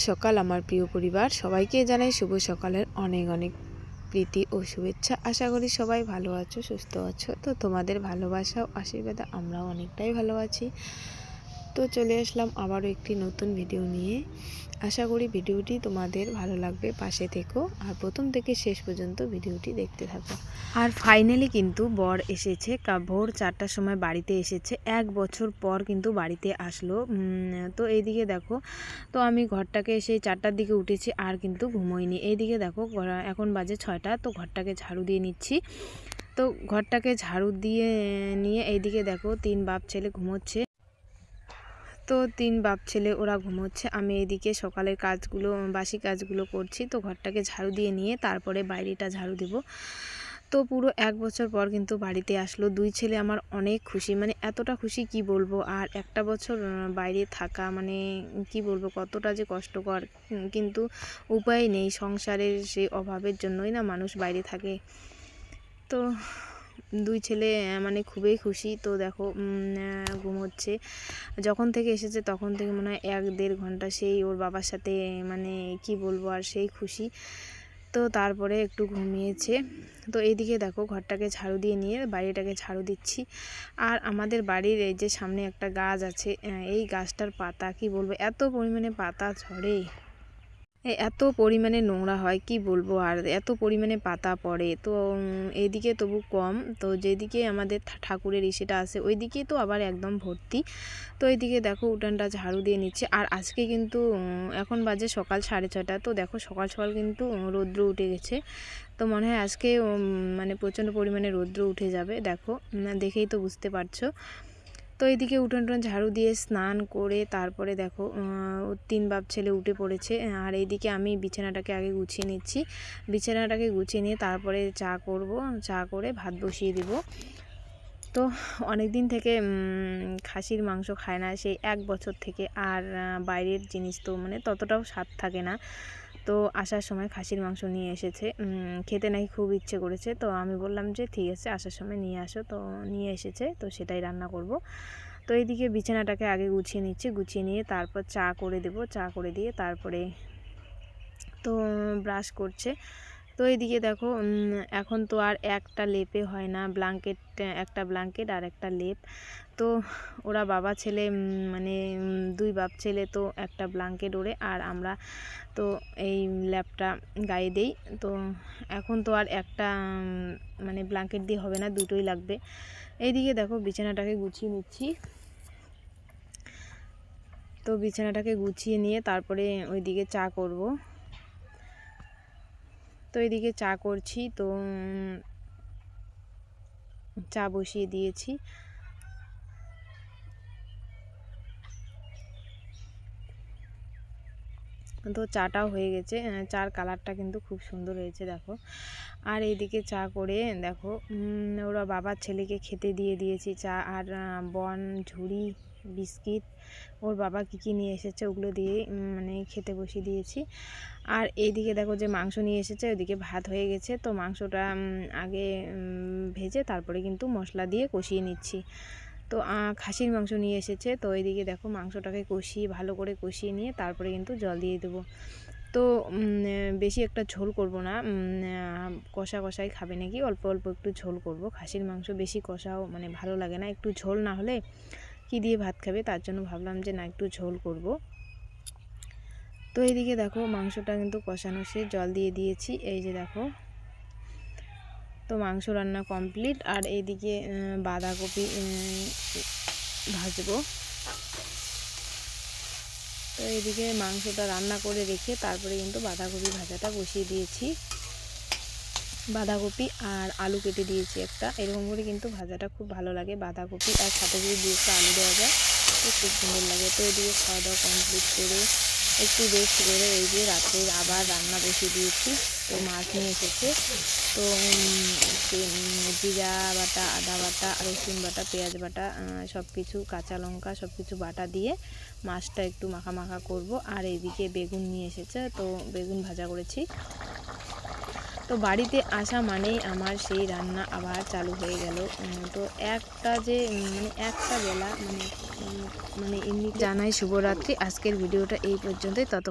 সকাল আমার প্রিয় পরিবার। সবাইকে জানাই শুভ সকালের অনেক অনেক প্রীতি ও শুভেচ্ছা। আশা করি সবাই ভালো আছো, সুস্থ আছো। তো তোমাদের ভালোবাসা ও আশীর্বাদে আমরাও অনেকটাই ভালো আছি। তো চলে আসলাম আবারও একটি নতুন ভিডিও নিয়ে। আশা করি ভিডিওটি তোমাদের ভালো লাগবে, পাশে থেকো। আর প্রথম থেকে শেষ পর্যন্ত ভিডিওটি দেখতে থাকো। আর ফাইনালি কিন্তু বর এসেছে ভোর চারটার সময় বাড়িতে এসেছে। এক বছর পর কিন্তু বাড়িতে আসলো। তো এইদিকে দেখো, তো আমি ঘরটাকে সেই চারটার দিকে উঠেছি, আর কিন্তু ঘুমোইনি। এইদিকে দেখো এখন বাজে ছয়টা, তো ঘরটাকে ঝাড়ু দিয়ে নিচ্ছি। তো ঘরটাকে ঝাড়ু দিয়ে নিয়ে এইদিকে দেখো, তিন বাপ ছেলে ঘুমোচ্ছে। তো তিন বাপ ছেলে ওরা ঘুমোচ্ছে, আমি এদিকে সকালের কাজগুলো, বাসি কাজগুলো করছি, তো ঘরটাকে ঝাড়ু দিয়ে নিয়ে তারপরে বাইরেটা ঝাড়ু দেব। তো পুরো এক বছর পর কিন্তু বাড়িতে আসলো, দুই ছেলে আমার অনেক খুশি মানে এতটা খুশি কি বলব? আর একটা বছর বাইরে থাকা মানে কি বলব, কতটা যে কষ্টকর কিন্তু উপায় নেই, সংসারের সেই অভাবের জন্যই না মানুষ বাইরে থাকে। তো দুই ছেলে মানে খুবই খুশি। তো দেখো ঘুমোচ্ছে। যখন থেকে এসেছে তখন থেকে মনে হয় এক দেড় ঘণ্টা সেই ওর বাবার সাথে মানে কি বলব, আর সেই খুশি। তো তারপরে একটু ঘুমিয়েছে। তো এইদিকে দেখো, ঘরটাকে ঝাড়ু দিয়ে নিয়ে বাড়িটাকে ঝাড়ু দিচ্ছি। আর আমাদের বাড়ির এই যে সামনে একটা গাছ আছে এই গাছটার পাতা, কি বলব, এত পরিমাণে পাতা ঝরে। এত পরিমাণে নোংরা হয়, কি বলব? আর এত পরিমাণে পাতা পড়ে। তো এদিকে তবু কম। তো, যেদিকে আমাদের ঠাকুরের ইসেটা আছে ওইদিকে তো আবার একদম ভর্তি। তো এইদিকে দেখো উঠানটা ঝাড়ু দিয়ে নিচ্ছে। আর আজকে কিন্তু এখন বাজে সকাল সাড়ে ছটা তো, দেখো সকাল সকাল কিন্তু রৌদ্র উঠে গেছে। তো, মনে হয় আজকে মানে প্রচণ্ড পরিমাণে রৌদ্র উঠে যাবে। দেখো দেখেই তো বুঝতে পারছ। তো এইদিকে উঠোন টুন ঝাড়ু দিয়ে স্নান করে তারপরে দেখো তিন বাপ ছেলে উঠে পড়েছে। আর এইদিকে আমি বিছানাটাকে আগে গুছিয়ে নিচ্ছি। বিছানাটাকে গুছিয়ে নিয়ে তারপরে চা করব। চা করে ভাত বসিয়ে দিব। তো অনেক দিন থেকে খাসির মাংস খায় না। সেই এক বছর থেকে আর বাইরের জিনিস তো মানে ততটাও স্বাদ থাকে না। তো আসার সময় খাসির মাংস নিয়ে এসেছে। খেতে নাকি খুব ইচ্ছে করেছে। তো আমি বললাম যে, ঠিক আছে, আসার সময় নিয়ে আসো। তো নিয়ে এসেছে, তো সেটাই রান্না করব। তো এইদিকে বিছানাটাকে আগে গুছিয়ে নিচ্ছি। গুছিয়ে নিয়ে তারপর চা করে দেব। চা করে দিয়ে তারপরে তো ব্রাশ করছে। তো এইদিকে দেখো এখন তো আর একটা লেপে হয় না ব্লাঙ্কেট একটা ব্ল্যাঙ্কেট আর একটা লেপ। তো ওরা বাবা ছেলে মানে দুই বাপ ছেলে তো একটা ব্লাঙ্কেট ওড়ে আর আমরা তো এই ল্যাপটা গায়ে দেই। তো এখন তো আর একটা মানে ব্লাঙ্কেট দিয়ে হবে না, দুটোই লাগবে। এইদিকে দেখো, বিছানাটাকে গুছিয়ে নিচ্ছি। তো বিছানাটাকে গুছিয়ে নিয়ে তারপরে ওইদিকে চা করব। তো এদিকে চা করছি, তো চা বসিয়ে দিয়েছি। তো চাটাও হয়ে গেছে চার কালারটা কিন্তু খুব সুন্দর হয়েছে, দেখো। আর এইদিকে চা করে, দেখো ওরা বাবার ছেলেকে খেতে দিয়ে দিয়েছি চা, আর বন, ঝুড়ি বিস্কিট, ওর বাবা কী কী নিয়ে এসেছে ওগুলো দিয়ে মানে খেতে বসিয়ে দিয়েছি। আর এইদিকে দেখো যে মাংস নিয়ে এসেছে, ওইদিকে ভাত হয়ে গেছে, তো মাংসটা আগে ভেজে তারপরে কিন্তু মশলা দিয়ে কষিয়ে নিচ্ছি। তো খাসির মাংস নিয়ে এসেছে, তো এইদিকে দেখো মাংসটাকে কষিয়ে ভালো করে কষিয়ে নিয়ে তারপরে কিন্তু জল দিয়ে দেবো। তো বেশি একটা ঝোল করব না কষা কষাই খাবে নাকি, অল্প অল্প একটু ঝোল করব। খাসির মাংস বেশি কষাও মানে ভালো লাগে না, একটু ঝোল না হলে কি দিয়ে ভাত খাবে তার জন্য ভাবলাম যে না একটু ঝোল করব। তো এইদিকে দেখো মাংসটা কিন্তু কষানো সে জল দিয়ে দিয়েছি। এই যে দেখো, তো মাংস রান্না কমপ্লিট। আর এইদিকে বাঁধাকপি ভাজবো। তো এইদিকে মাংসটা রান্না করে রেখে তারপরে কিন্তু বাঁধাকপি ভাজাটা বসিয়ে দিয়েছি। বাঁধাকপি আর আলু কেটে দিয়েছি একটা। এরকম করে কিন্তু ভাজাটা খুব ভালো লাগে। বাঁধাকপি আর সাথে যদি দু একটা আলু দেওয়া যায়, তো খুব সুন্দর লাগে। তো এদিকে খাওয়া দাওয়া কমপ্লিট করে একটু রেস্ট করে এই যে রাত্রে আবার রান্না বসিয়ে দিয়েছি। তো মাছ নিয়ে এসেছে। তো জিরা বাটা, আদা বাটা, রসুন বাটা, পেঁয়াজ বাটা সব কিছু কাঁচা লঙ্কা সব কিছু বাটা দিয়ে মাছটা একটু মাখা মাখা করব। আর এইদিকে বেগুন নিয়ে এসেছে। তো বেগুন ভাজা করেছি। তো বাড়িতে আসা মানেই আমার সেই রান্না আবার চালু হয়ে গেল। তো একটা যে মানে একটা বেলা মানে মানে এমনি জানাই শুভরাত্রি। আজকের ভিডিওটা এই পর্যন্তই। তত